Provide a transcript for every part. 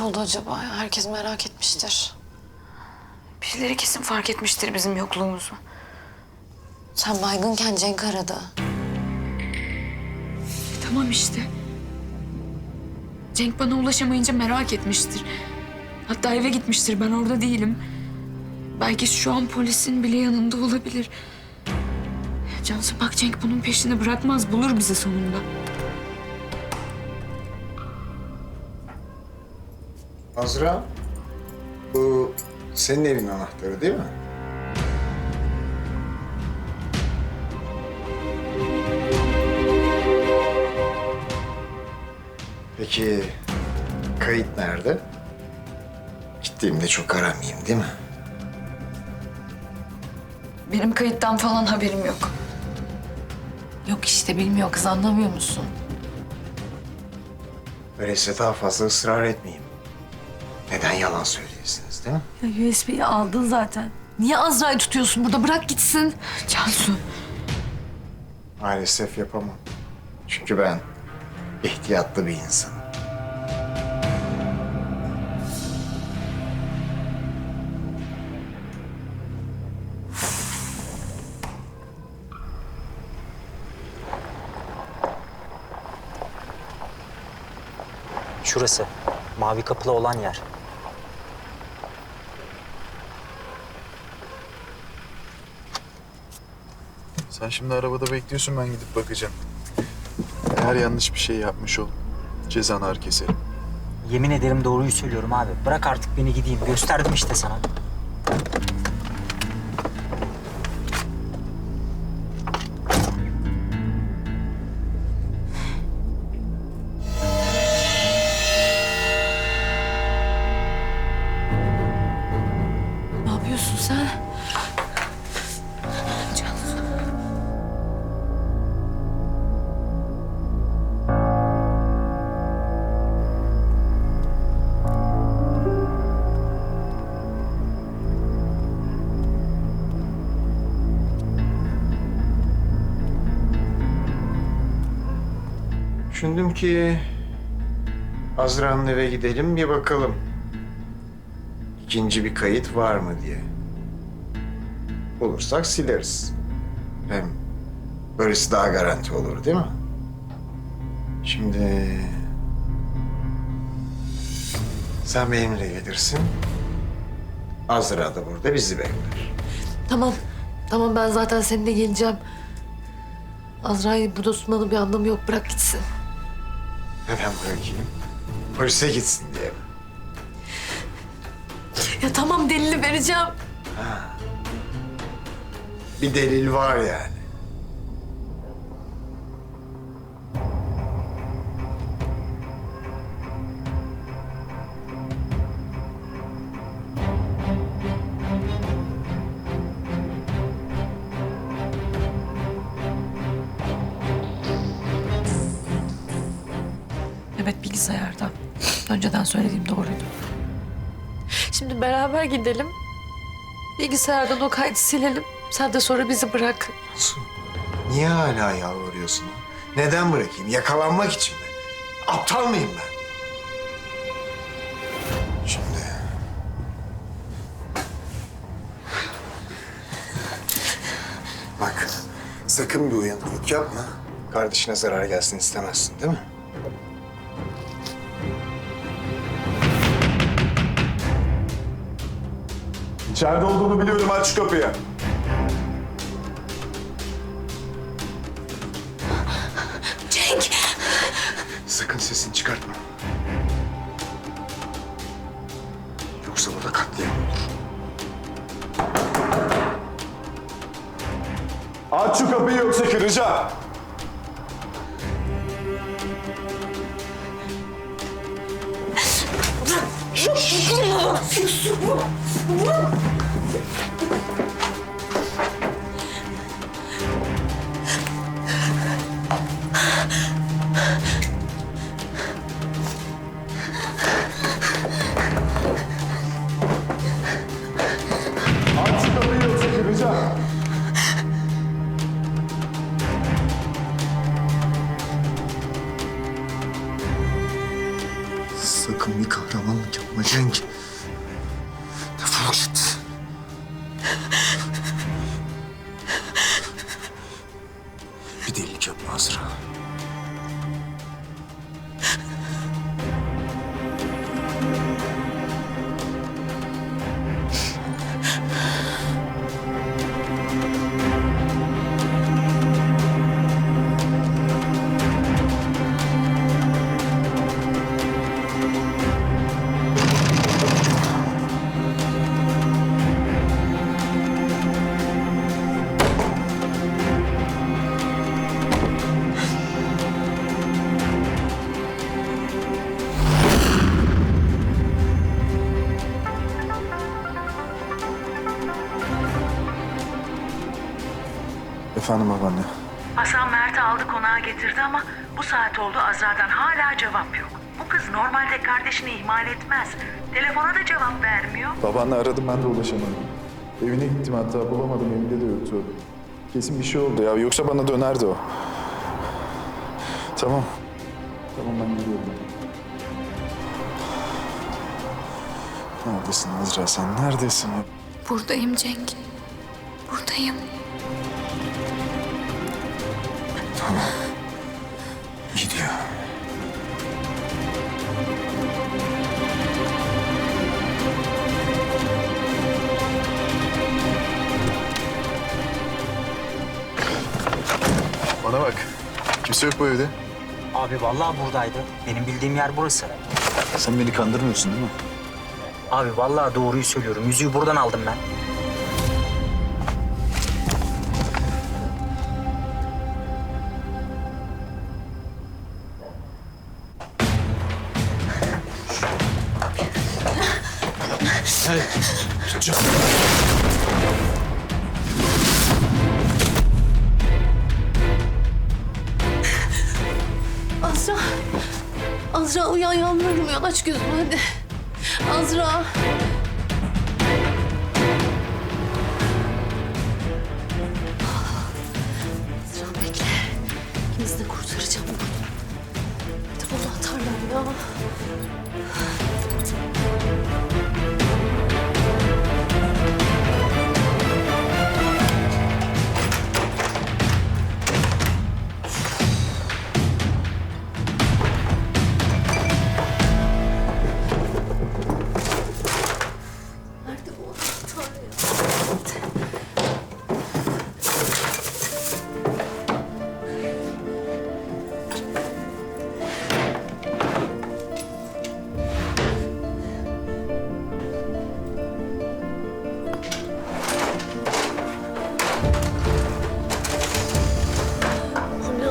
olmuş oldu acaba? Herkes merak etmiştir. Birileri kesin fark etmiştir bizim yokluğumuzu. Sen baygınken Cenk aradı. Tamam işte. Cenk bana ulaşamayınca merak etmiştir. Hatta eve gitmiştir. Ben orada değilim. Belki şu an polisin bile yanında olabilir. Cansu bak Cenk bunun peşini bırakmaz. Bulur bizi sonunda. Azra, bu senin evin anahtarı değil mi? Peki kayıt nerede? Gittiğimde çok aramayayım değil mi? Benim kayıttan falan haberim yok. Yok işte bilmiyor kız anlamıyor musun? Öyleyse daha fazla ısrar etmeyeyim. Yalan söyleyesiniz değil mi? Ya USB'yi aldın zaten. Niye Azra'yı tutuyorsun burada? Bırak gitsin. Cansu. Maalesef yapamam. Çünkü ben ihtiyatlı bir insanım. Şurası. Mavi kapılı olan yer. Sen şimdi arabada bekliyorsun ben gidip bakacağım. Eğer yanlış bir şey yapmış ol. Cezanı ağır keserim. Yemin ederim doğruyu söylüyorum abi. Bırak artık beni gideyim. Gösterdim işte sana. Düşündüm ki Azra'nın eve gidelim bir bakalım. İkinci bir kayıt var mı diye. Bulursak sileriz. Hem böylesi daha garanti olur değil mi? Şimdi sen benimle gelirsin. Azra da burada bizi bekler. Tamam. Tamam ben zaten seninle geleceğim. Azra'yı burada tutmanın bir anlamı yok. Bırak gitsin. Neden bırakayım? Polise gitsin diye mi? Ya tamam delili vereceğim. Bir delil var yani. Bilgisayarda. Önceden söylediğim doğruydu. Şimdi beraber gidelim. Bilgisayardan o kaydı silelim. Sen de sonra bizi bırak. Su, niye hala yalvarıyorsun? ha? Neden bırakayım? Yakalanmak için mi? Aptal mıyım ben? Şimdi... Bak, sakın bir uyanıklık yapma. Kardeşine zarar gelsin istemezsin değil mi? İçeride olduğunu biliyorum aç şu kapıyı. Cenk! Sakın sesini çıkartma. Yoksa burada katliam olur. Aç şu kapıyı yoksa kıracağım. Çünkü Efendim babaanne. Hasan Mert'i aldı konağa getirdi ama bu saat oldu Azra'dan hala cevap yok. Bu kız normalde kardeşini ihmal etmez. Telefona da cevap vermiyor. Babaanne aradım ben de ulaşamadım. Evine gittim hatta bulamadım evinde de yoktu. Kesin bir şey oldu ya yoksa bana dönerdi o. Tamam. Tamam ben gidiyorum. Neredesin Azra sen neredesin? Buradayım Cenk. Buradayım. Gidiyor. Bana bak. Kimse yok bu evde. Abi vallahi buradaydı. Benim bildiğim yer burası. Sen beni kandırmıyorsun değil mi? Abi vallahi doğruyu söylüyorum. Yüzüğü buradan aldım ben. Azra. Azra uyan yalvarırım uyan aç gözünü hadi. Azra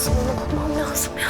lazım onu bulmam lazım ya.